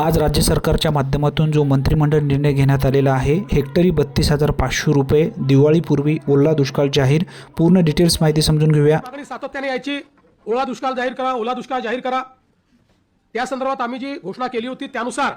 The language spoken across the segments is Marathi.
आज राज्य सरकारच्या माध्यमातून जो मंत्रिमंडळ निर्णय घेण्यात आलेला आहे हेक्टरी बत्तीस हजार पाचशे रुपये दिवाळीपूर्वी ओला दुष्काळ जाहीर. पूर्ण डिटेल्स माहिती समजून घेऊया. सातत्याने यायची. ओला दुष्काळ जाहीर करा ओला दुष्काळ जाहीर करा. त्या संदर्भात आम्ही जी घोषणा केली होती त्यानुसार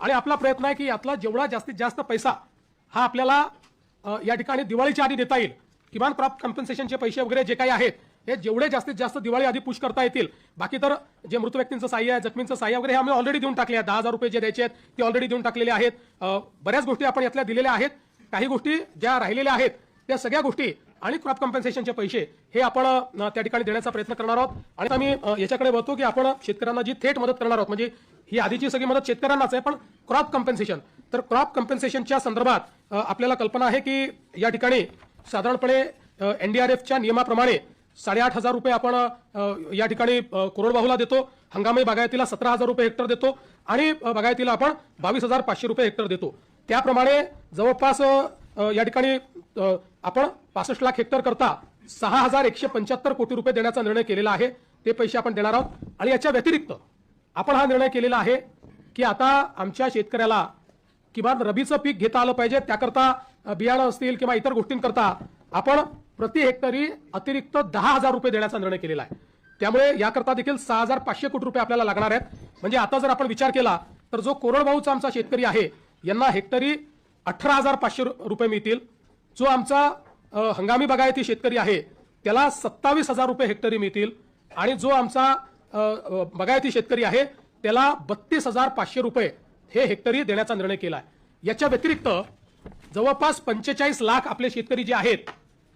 आणि आपला प्रयत्न आहे की यातला जेवढा जास्तीत जास्त पैसा हा आपल्याला या ठिकाणी दिवाळीच्या आधी देता येईल. किमान क्रॉप कम्पन्सेशनचे पैसे वगैरे जे काही आहेत हे जेवढे जास्तीत जास्त दिवाळी आधी पुश करता येतील बाकी तर जे मृत व्यक्तींचं सहाय्य आहे जखमींचं सहाय्य वगैरे हे आम्ही ऑलरेडी देऊन टाकले आहेत. दहा हजार रुपये जे द्यायचे आहेत ते ऑलरेडी देऊन टाकलेले आहेत. बऱ्याच गोष्टी आपण यातल्या दिलेल्या आहेत. काही गोष्टी ज्या राहिलेल्या आहेत त्या सगळ्या गोष्टी आणि क्रॉप कॉम्पन्सेशनचे पैसे हे आपण त्या ठिकाणी देण्याचा प्रयत्न करणार आहोत. आणि आम्ही याच्याकडे बघतो की आपण शेतकऱ्यांना जी थेट मदत करणार आहोत म्हणजे ही आधीची सगळी मदत शेतकऱ्यांनाच आहे पण क्रॉप कॉम्पन्सेशन तर क्रॉप कॉम्पन्सेशनच्या संदर्भात आपल्याला कल्पना आहे की या ठिकाणी साधारणपणे एनडीआरएफच्या नियमाप्रमाणे साडेआठ हजार रुपये आपण या ठिकाणी अ, कोरडवाहूला देतो. हंगामी बागायतीला सतरा हजार रुपये हेक्टर देतो. आणि बागायतीला आपण बावीस हजार पाचशे रुपये हेक्टर देतो. त्याप्रमाणे जवळपास या ठिकाणी आपण पासष्ट लाख हेक्टर करता सहा हजार एकशे पंच्याहत्तर कोटी रुपये देण्याचा निर्णय केलेला आहे. ते पैसे आपण देणार आहोत. आणि याच्या व्यतिरिक्त आपण हा निर्णय केलेला आहे की आता आमच्या शेतकऱ्याला किमान रबीचं पीक घेता आलं पाहिजे. त्याकरता बियाणं असतील किंवा इतर गोष्टींकरता आपण प्रति हेक्टरी अतिरिक्त दहा हजार रुपये देण्याचा निर्णय केलेला आहे. त्यामुळे याकरता देखील सहा हजार पाचशे कोटी रुपये आपल्याला लागणार आहेत. म्हणजे आता जर आपण विचार केला तर जो कोरडभाऊचा आमचा शेतकरी आहे यांना हेक्टरी अठरा हजार पाचशे रु- रुपये मिळतील. जो आमचा हंगामी बागायती शेतकरी आहे त्याला सत्तावीस हजार रुपये हेक्टरी मिळतील. आणि जो आमचा बागायती शेतकरी आहे त्याला बत्तीस हजार पाचशे रुपये हे हेक्टरी देण्याचा निर्णय केला आहे. याच्या व्यतिरिक्त जवळपास पंचेचाळीस लाख आपले शेतकरी जे आहेत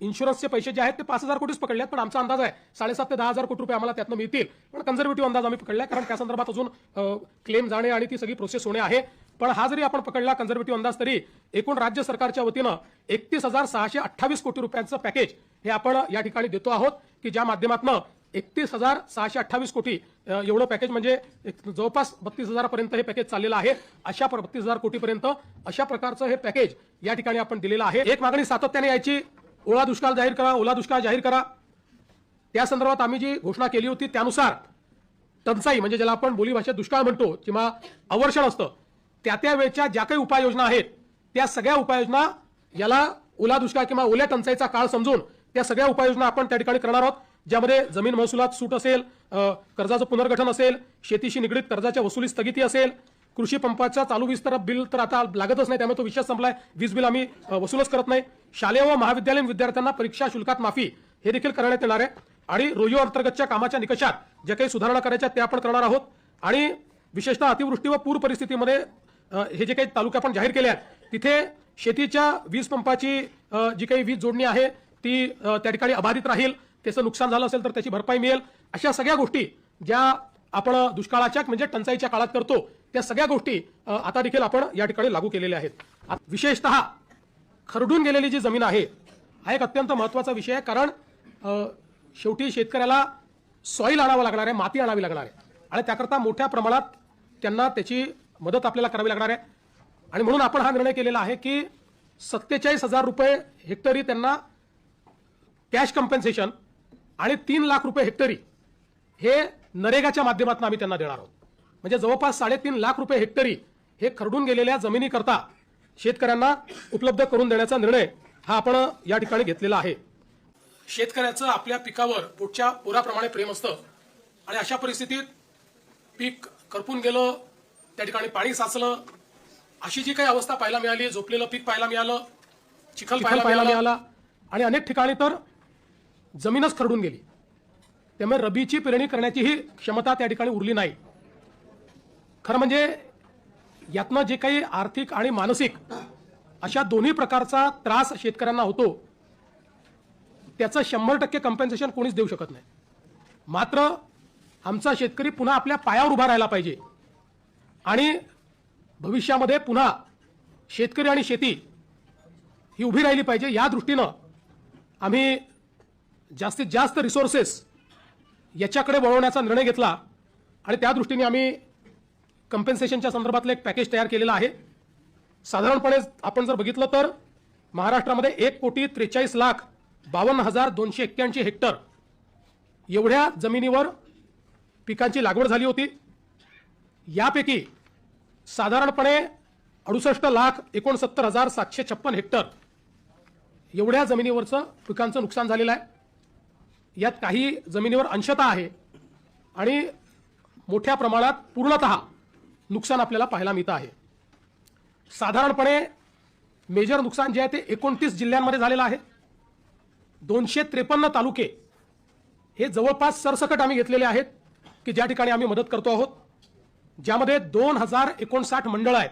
इन्शुरन्सचे पैसे जे आहेत ते पाच हजार कोटीच पकडले आहेत पण आमचा अंदाज आहे साडेसात ते दहा हजार कोटी रुपये आम्हाला त्यातनं मिळतील. पण कन्झर्वेटिव्ह अंदाज आम्ही पकडला कारण त्या संदर्भात अजून क्लेम जाणे आणि ती सगळी प्रोसेस होणे आहे. पण हा जरी आपण पकडला कन्झर्वेटिव्ह अंदाज तरी एकूण राज्य सरकारच्या वतीनं एकतीस हजार सहाशे अठ्ठावीस कोटी रुपयांचं पॅकेज हे आपण या ठिकाणी देतो आहोत की ज्या माध्यमातनं एकतीस हजार सहाशे अठ्ठावीस कोटी एवढं पॅकेज म्हणजे जवळपास बत्तीस हजारापर्यंत हे पॅकेज चाललेलं आहे. अशा बत्तीस हजार कोटीपर्यंत अशा प्रकारचं हे पॅकेज या ठिकाणी आपण दिलेलं आहे. एक मागणी सातत्याने यायची ओला दुष्काळ जाहीर करा ओला दुष्काळ जाहीर करा. त्या संदर्भात आम्ही जी घोषणा केली होती त्यानुसार टंचाई म्हणजे ज्याला आपण बोलीभाषेत दुष्काळ म्हणतो किंवा अवर्षण असतं त्या त्या वेळच्या ज्या काही उपाययोजना आहेत त्या सगळ्या उपाययोजना याला ओला दुष्काळ किंवा ओल्या टंचाईचा काळ समजून त्या सगळ्या उपाययोजना आपण त्या ठिकाणी करणार आहोत ज्यामध्ये जमीन महसुलात सूट असेल कर्जाचं पुनर्गठन असेल शेतीशी निगडीत कर्जाच्या वसुली स्थगिती असेल कृषी पंपाचा चालू वीज तर बिल तर आता लागतच नाही त्यामुळे तो विषय संपलाय. वीज बिल आम्ही वसूलच करत नाही. शालेय व महाविद्यालयीन विद्यार्थ्यांना परीक्षा शुल्कात माफी हे देखील करण्यात येणार आहे. आणि रोयो अंतर्गतच्या कामाच्या निकषात ज्या काही सुधारणा करायच्या त्या आपण करणार आहोत. आणि विशेषतः अतिवृष्टी व पूर परिस्थितीमध्ये हे जे काही तालुके आपण जाहीर केले आहेत तिथे शेतीच्या वीज पंपाची जी काही वीज जोडणी आहे ती त्या ठिकाणी अबाधित राहील. त्याचं नुकसान झालं असेल तर त्याची भरपाई मिळेल. अशा सगळ्या गोष्टी ज्या आपण दुष्काळाच्या म्हणजे टंचाईच्या काळात करतो त्या सगळ्या गोष्टी आता देखील आपण या ठिकाणी लागू केलेल्या आहेत. विशेषतः खरडून गेलेली जी जमीन आहे हा एक अत्यंत महत्त्वाचा विषय आहे. कारण शेवटी शेतकऱ्याला सॉईल आणावं लागणार आहे माती आणावी लागणार आहे. आणि त्याकरता मोठ्या प्रमाणात त्यांना त्याची मदत आपल्याला करावी लागणार आहे. आणि म्हणून आपण हा निर्णय केलेला आहे की सत्तेचाळीस हजार रुपये हेक्टरी त्यांना कॅश कम्पेन्सेशन आणि तीन लाख रुपये हेक्टरी हे नरेगाच्या माध्यमातून आम्ही त्यांना देणार आहोत. म्हणजे जवळपास साडेतीन लाख रुपये हेक्टरी हे खरडून गेलेल्या जमिनीकरता शेतकऱ्यांना उपलब्ध करून देण्याचा निर्णय हा आपण या ठिकाणी घेतलेला आहे. शेतकऱ्याचं आपल्या पिकावर पोटच्या पोराप्रमाणे प्रेम असतं. आणि अशा परिस्थितीत पीक करपून गेलं त्या ठिकाणी पाणी साचलं अशी जी काही अवस्था पाहायला मिळाली झोपलेलं पीक पाहायला मिळालं चिखल पाहायला मिळाला. आणि अनेक ठिकाणी तर जमीनच खरडून गेली. त्यामुळे रबीची पेरणी करण्याचीही क्षमता त्या ठिकाणी उरली नाही. खरं म्हणजे यातनं जे काही आर्थिक आणि मानसिक अशा दोन्ही प्रकारचा त्रास शेतकऱ्यांना होतो त्याचं शंभर टक्के कम्पेन्सेशन कोणीच देऊ शकत नाही. मात्र आमचा शेतकरी पुन्हा आपल्या पायावर उभा राहायला पाहिजे. आणि भविष्यामध्ये पुन्हा शेतकरी आणि शेती ही उभी राहिली पाहिजे. या दृष्टीनं आम्ही जास्तीत जास्त रिसोर्सेस याच्याकडे वळवण्याचा निर्णय घेतला आणि त्या दृष्टीने आम्ही कम्पेन्सेशनच्या संदर्भातलं एक पॅकेज तयार केलेलं आहे. साधारणपणे आपण जर बघितलं तर महाराष्ट्रामध्ये एक कोटी त्रेचाळीस लाख बावन्न हजार दोनशे एक्क्याऐंशी हेक्टर एवढ्या जमिनीवर पिकांची लागवड झाली होती. यापैकी साधारणपणे अडुसष्ट लाख एकोणसत्तर हजार सातशे छप्पन हेक्टर एवढ्या जमिनीवरचं पिकांचं नुकसान झालेलं आहे. यात काही जमिनीवर अंशतः आहे आणि मोठ्या प्रमाणात पूर्णतः नुकसान आपल्याला पाहायला मिळतं आहे. साधारणपणे मेजर नुकसान जे आहे ते एकोणतीस जिल्ह्यांमध्ये झालेलं आहे. दोनशे त्रेपन्न तालुके हे जवळपास सरसकट आम्ही घेतलेले आहेत की ज्या ठिकाणी आम्ही मदत करतो आहोत. ज्यामध्ये दोन हजार एकोणसाठ मंडळं आहेत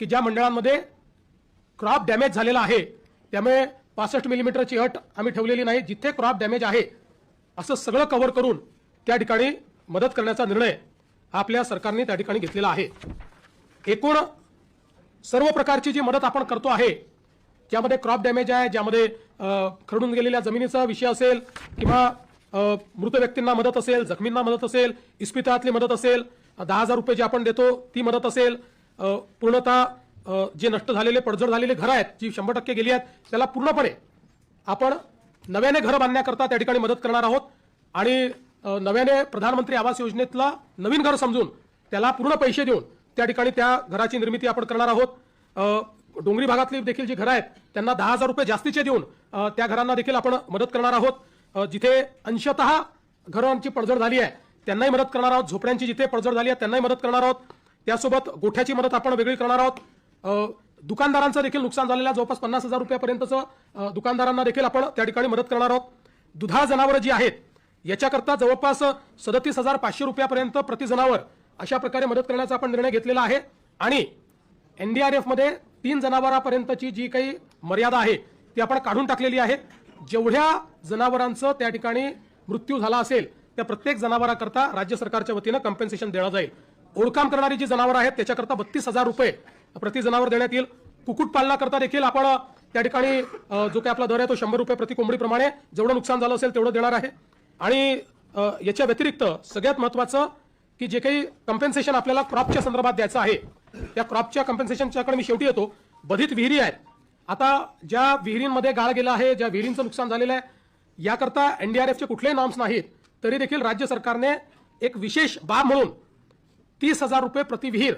की ज्या मंडळांमध्ये क्रॉप डॅमेज झालेला आहे. त्यामुळे पासष्ट मिलीमीटरची अट आम्ही ठेवलेली नाही. जिथे क्रॉप डॅमेज आहे असं सगळं कव्हर करून त्या ठिकाणी मदत करण्याचा निर्णय आपल्या सरकारने त्या ठिकाणी घेतलेला आहे. एकूण सर्व प्रकारची जी मदत आपण करतो आहे ज्यामध्ये क्रॉप डॅमेज आहे ज्यामध्ये खरडून गेलेल्या जमिनीचा विषय असेल किंवा मृत व्यक्तींना मदत असेल जखमींना मदत असेल इस्पितळातली मदत असेल दहा हजार रुपये जे आपण देतो ती मदत असेल पूर्णतः जे नष्ट झालेले पडझड झालेले घरं आहेत जी शंभर टक्के गेली आहेत त्याला पूर्णपणे आपण नव्याने घरं बांधण्याकरता त्या ठिकाणी मदत करणार आहोत. आणि नव्याने प्रधानमंत्री आवास योजनेतला नवीन घर समजून त्याला पूर्ण पैसे देऊन त्या ठिकाणी त्या घराची निर्मिती आपण करणार आहोत. डोंगरी भागातली देखील जी घरं आहेत त्यांना दहा हजार रुपये जास्तीचे देऊन त्या घरांना देखील आपण मदत करणार आहोत. जिथे अंशतः घरांची पडझड झाली आहे त्यांनाही मदत करणार आहोत. झोपड्यांची जिथे पडझड झाली आहे त्यांनाही मदत करणार आहोत. त्यासोबत गोठ्याची मदत आपण वेगळी करणार आहोत. दुकानदारांचं देखील नुकसान झालेलं जवळपास पन्नास हजार रुपयापर्यंतचं दुकानदारांना देखील आपण त्या ठिकाणी मदत करणार आहोत. दुधाळ जनावरं जी आहेत याच्याकरता जवळपास सदतीस हजार पाचशे रुपयापर्यंत प्रति जनावर अशा प्रकारे मदत करण्याचा आपण निर्णय घेतलेला आहे. आणि एनडीआरएफमध्ये तीन जनावरांपर्यंतची जी काही मर्यादा आहे ती आपण काढून टाकलेली आहे. जेवढ्या जनावरांचं त्या ठिकाणी मृत्यू झाला असेल त्या प्रत्येक जनावराकरता राज्य सरकारच्या वतीनं कम्पेन्सेशन देणं जाईल. ओळखाम करणारी जी जनावरं आहेत त्याच्याकरता बत्तीस हजार रुपये प्रति जनावर देण्यात येईल. कुक्कुटपालनाकरता देखील आपण त्या ठिकाणी जो काही आपला दर आहे तो शंभर रुपये प्रति कोंबडीप्रमाणे जेवढं नुकसान झालं असेल तेवढं देणार आहे. आणि याच्या व्यतिरिक्त सगळ्यात महत्वाचं की जे काही कम्पेन्सेशन आपल्याला क्रॉपच्या संदर्भात द्यायचं आहे त्या क्रॉपच्या कम्पेन्सेशनच्याकडे मी शेवटी येतो. बधित विहिरी आहेत. आता ज्या विहिरींमध्ये गाळ गेला आहे ज्या विहिरींचं नुकसान झालेलं आहे याकरता एनडीआरएफचे कुठलेही नॉर्म्स नाहीत तरी देखील राज्य सरकारने एक विशेष बाब म्हणून तीस हजार रुपये प्रति विहीर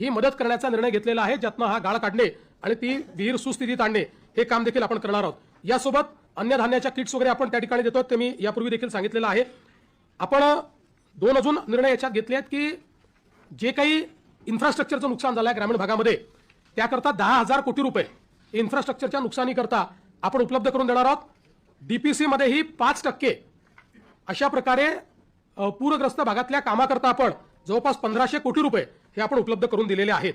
ही मदत करण्याचा निर्णय घेतलेला आहे ज्यातनं हा गाळ काढणे आणि ती विहीर सुस्थितीत आणणे हे काम देखील आपण करणार आहोत. यासोबत अन्नधान्याच्या किट्स वगैरे आपण त्या ठिकाणी देतो ते मी यापूर्वी देखील सांगितलेलं आहे. आपण दोन अजून निर्णय याच्यात घेतले आहेत की जे काही इन्फ्रास्ट्रक्चरचं नुकसान झालं आहे ग्रामीण भागामध्ये त्याकरता दहा हजार कोटी रुपये इन्फ्रास्ट्रक्चरच्या नुकसानीकरता आपण उपलब्ध करून देणार आहोत. डी पी सीमध्येही पाच टक्के अशा प्रकारे पूरग्रस्त भागातल्या कामाकरता आपण जवळपास पंधराशे कोटी रुपये हे आपण उपलब्ध करून दिलेले आहेत.